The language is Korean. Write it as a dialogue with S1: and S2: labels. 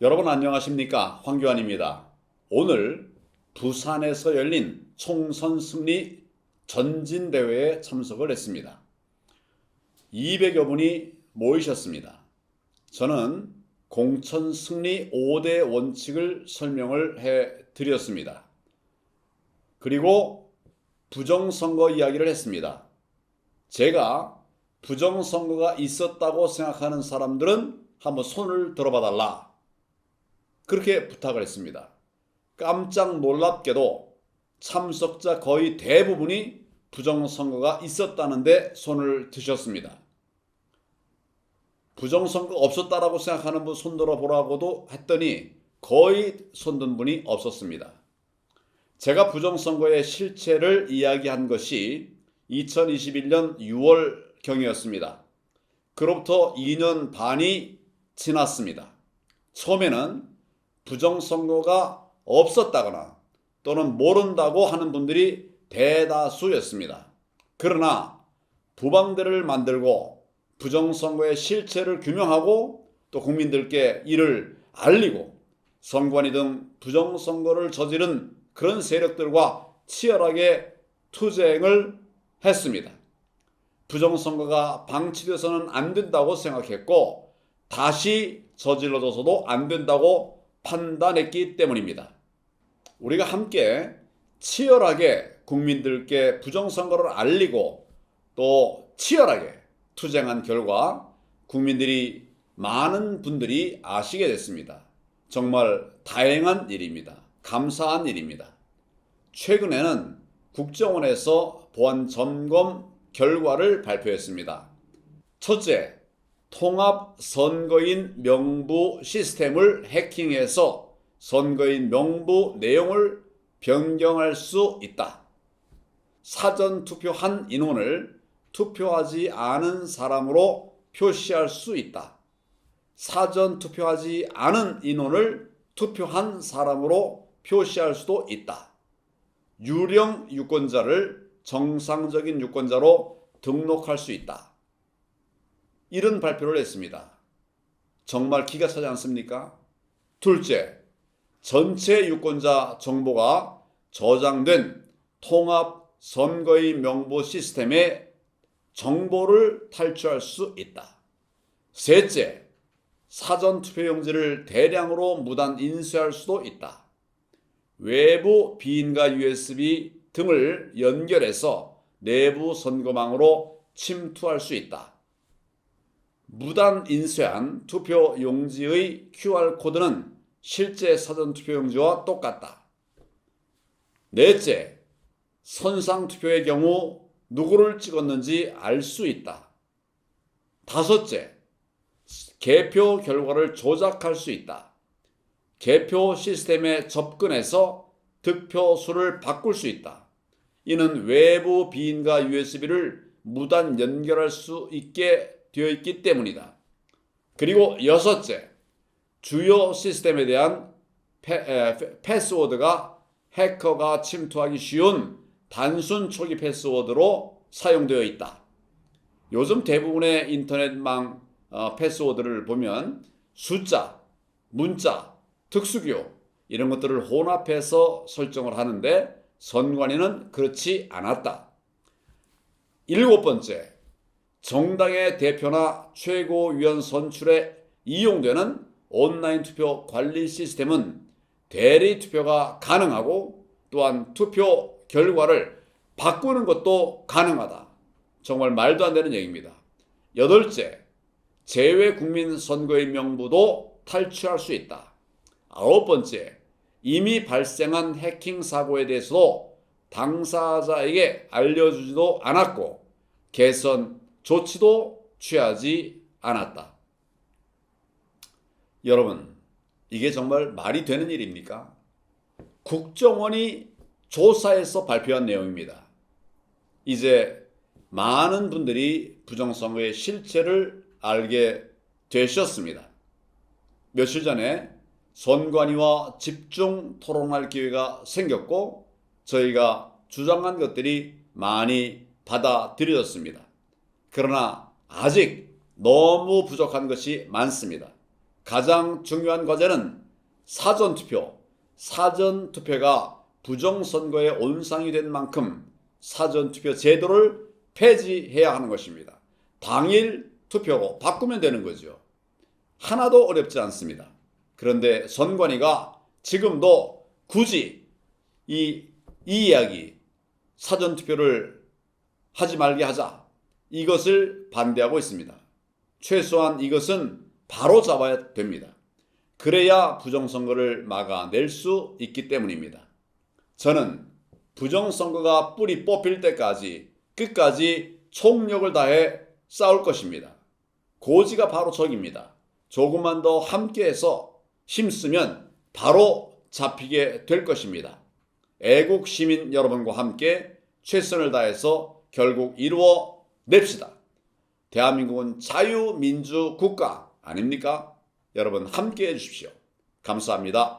S1: 여러분 안녕하십니까? 황교안입니다. 오늘 부산에서 열린 총선 승리 전진대회에 참석을 했습니다. 200여 분이 모이셨습니다. 저는 공천 승리 5대 원칙을 설명을 해 드렸습니다. 그리고 부정선거 이야기를 했습니다. 제가 부정선거가 있었다고 생각하는 사람들은 한번 손을 들어봐 달라. 그렇게 부탁을 했습니다. 깜짝 놀랍게도 참석자 거의 대부분이 부정선거가 있었다는데 손을 드셨습니다. 부정선거 없었다라고 생각하는 분 손들어 보라고도 했더니 거의 손든 분이 없었습니다. 제가 부정선거의 실체를 이야기한 것이 2021년 6월경이었습니다. 그로부터 2년 반이 지났습니다. 처음에는 부정선거가 없었다거나 또는 모른다고 하는 분들이 대다수였습니다. 그러나 부방대를 만들고 부정선거의 실체를 규명하고 또 국민들께 이를 알리고 선관위 등 부정선거를 저지른 그런 세력들과 치열하게 투쟁을 했습니다. 부정선거가 방치돼서는 안 된다고 생각했고 다시 저질러져서도 안 된다고 판단했기 때문입니다. 우리가 함께 치열하게 국민들께 부정선거를 알리고 또 치열하게 투쟁한 결과 국민들이 많은 분들이 아시게 됐습니다. 정말 다행한 일입니다. 감사한 일입니다. 최근에는 국정원에서 보안 점검 결과를 발표했습니다. 첫째, 통합 선거인 명부 시스템을 해킹해서 선거인 명부 내용을 변경할 수 있다. 사전 투표한 인원을 투표하지 않은 사람으로 표시할 수 있다. 사전 투표하지 않은 인원을 투표한 사람으로 표시할 수도 있다. 유령 유권자를 정상적인 유권자로 등록할 수 있다. 이런 발표를 했습니다. 정말 기가 차지 않습니까? 둘째, 전체 유권자 정보가 저장된 통합 선거인 명부 시스템에 정보를 탈취할 수 있다. 셋째, 사전 투표용지를 대량으로 무단 인쇄할 수도 있다. 외부 비인가 USB 등을 연결해서 내부 선거망으로 침투할 수 있다. 무단 인쇄한 투표 용지의 QR코드는 실제 사전 투표 용지와 똑같다. 넷째, 선상 투표의 경우 누구를 찍었는지 알 수 있다. 다섯째, 개표 결과를 조작할 수 있다. 개표 시스템에 접근해서 득표 수를 바꿀 수 있다. 이는 외부 비인가 USB를 무단 연결할 수 있게 되어 있기 때문이다. 그리고 여섯째, 주요 시스템에 대한 패, 에, 패스워드가 해커가 침투하기 쉬운 단순 초기 패스워드로 사용되어 있다. 요즘 대부분의 인터넷망 어, 패스워드를 보면 숫자, 문자, 특수기호 이런 것들을 혼합해서 설정을 하는데 선관위는 그렇지 않았다. 일곱 번째, 정당의 대표나 최고위원 선출에 이용되는 온라인 투표 관리 시스템은 대리 투표가 가능하고 또한 투표 결과를 바꾸는 것도 가능하다. 정말 말도 안 되는 얘기입니다. 여덟째, 재외 국민 선거인 명부도 탈취할 수 있다. 아홉 번째, 이미 발생한 해킹 사고에 대해서도 당사자에게 알려주지도 않았고 개선 조치도 취하지 않았다. 여러분, 이게 정말 말이 되는 일입니까? 국정원이 조사에서 발표한 내용입니다. 이제 많은 분들이 부정선거의 실체를 알게 되셨습니다. 며칠 전에 선관위와 집중 토론할 기회가 생겼고 저희가 주장한 것들이 많이 받아들여졌습니다. 그러나 아직 너무 부족한 것이 많습니다. 가장 중요한 과제는 사전투표. 사전투표가 부정선거의 온상이 된 만큼 사전투표 제도를 폐지해야 하는 것입니다. 당일 투표로 바꾸면 되는 거죠. 하나도 어렵지 않습니다. 그런데 선관위가 지금도 굳이 이, 이 이야기 사전투표를 하지 말게 하자 이것을 반대하고 있습니다. 최소한 이것은 바로 잡아야 됩니다. 그래야 부정선거를 막아낼 수 있기 때문입니다. 저는 부정선거가 뿌리 뽑힐 때까지 끝까지 총력을 다해 싸울 것입니다. 고지가 바로 적입니다. 조금만 더 함께해서 힘쓰면 바로 잡히게 될 것입니다. 애국 시민 여러분과 함께 최선을 다해서 결국 이루어 냅시다. 대한민국은 자유민주 국가 아닙니까? 여러분 함께 해주십시오. 감사합니다.